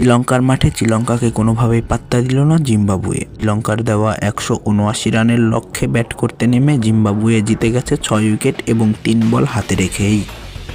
শ্রীলঙ্কার মাঠে শ্রীলঙ্কাকে কোনোভাবেই পাত্তা দিল না জিম্বাবুয়ে। শ্রীলঙ্কার দেওয়া একশো উনআশি রানের লক্ষ্যে ব্যাট করতে নেমে জিম্বাবুয়ে জিতে গেছে ছয় উইকেট এবং তিন বল হাতে রেখেই।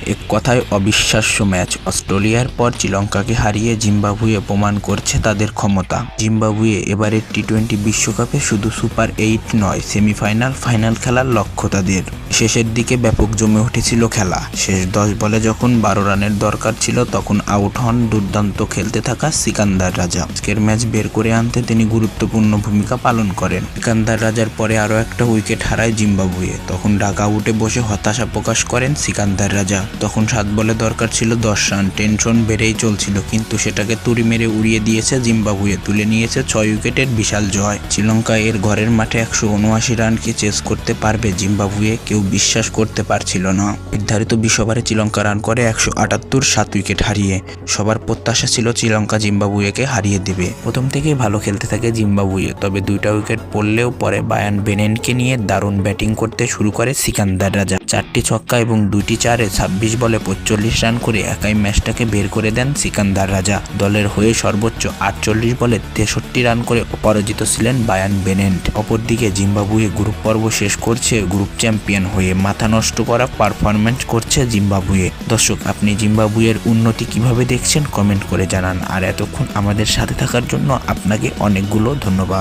এক কথায় অবিশ্বাস্য ম্যাচ। অস্ট্রেলিয়ার পর শ্রীলঙ্কাকে হারিয়ে জিম্বাবুয়ে প্রমাণ করছে তাদের ক্ষমতা। জিম্বাবুয়ে এবারের টি টোয়েন্টি বিশ্বকাপে শুধু সুপার এইট নয়, সেমিফাইনাল, ফাইনাল খেলার লক্ষ্য তাদের। শেষের দিকে ব্যাপক জমে উঠেছিল খেলা। শেষ দশ বলে যখন বারো রানের দরকার ছিল, তখন আউট হন দুর্দান্ত খেলতে থাকা সিকান্দার রাজা। আজকের ম্যাচ বের করে আনতে তিনি গুরুত্বপূর্ণ ভূমিকা পালন করেন। সিকান্দার রাজার পরে আরও একটা উইকেট হারায় জিম্বাবুয়ে। তখন ডাক আউটে বসে হতাশা প্রকাশ করেন সিকান্দার রাজা। তখন সাত বলে দরকার ছিল দশ রান। টেনশন বেড়েই চলছিল, কিন্তু সেটাকে তুড়ি মেরে উড়িয়ে দিয়েছে জিম্বাবুয়ে। তুলে নিয়েছে ছয় উইকেটের বিশাল জয়। শ্রীলঙ্কা এর ঘরের মাঠে একশো উনআশি রানকে চেস করতে পারবে জিম্বাবুয়ে, কেউ বিশ্বাস করতে পারছিল না। নির্ধারিত বিশ ওভারে শ্রীলঙ্কা রান করে একশো আটাত্তর সাত উইকেট হারিয়ে। সবার প্রত্যাশা ছিল শ্রীলঙ্কা জিম্বাবুয়েকে হারিয়ে দেবে। প্রথম থেকেই ভালো খেলতে থাকে জিম্বাবুয়ে, তবে দুইটা উইকেট পড়লেও পরে বায়ান বেনেনকে নিয়ে দারুণ ব্যাটিং করতে শুরু করে সিকান্দার রাজা। চারটি ছক্কা এবং দুইটি চারে ছাব্বিশ বলে পঁয়তাল্লিশ রান করে একাই ম্যাচটাকে বের করে দেন সিকান্দার রাজা। দলের হয়ে সর্বোচ্চ আটচল্লিশ বলে তেষট্টি রান করে অপরাজিত ছিলেন বায়ান বেনেন্ট। অপরদিকে জিম্বাবুয়ে গ্রুপ পর্ব শেষ করছে গ্রুপ চ্যাম্পিয়ন হয়ে মাথা নষ্ট করা পারফরমেন্স করছে জিম্বাবুয়ে। দর্শক, আপনি জিম্বাবুয়ের উন্নতি কীভাবে দেখছেন? কমেন্ট করে জানান। আর এতক্ষণ আমাদের সাথে থাকার জন্য আপনাকে অনেকগুলো ধন্যবাদ।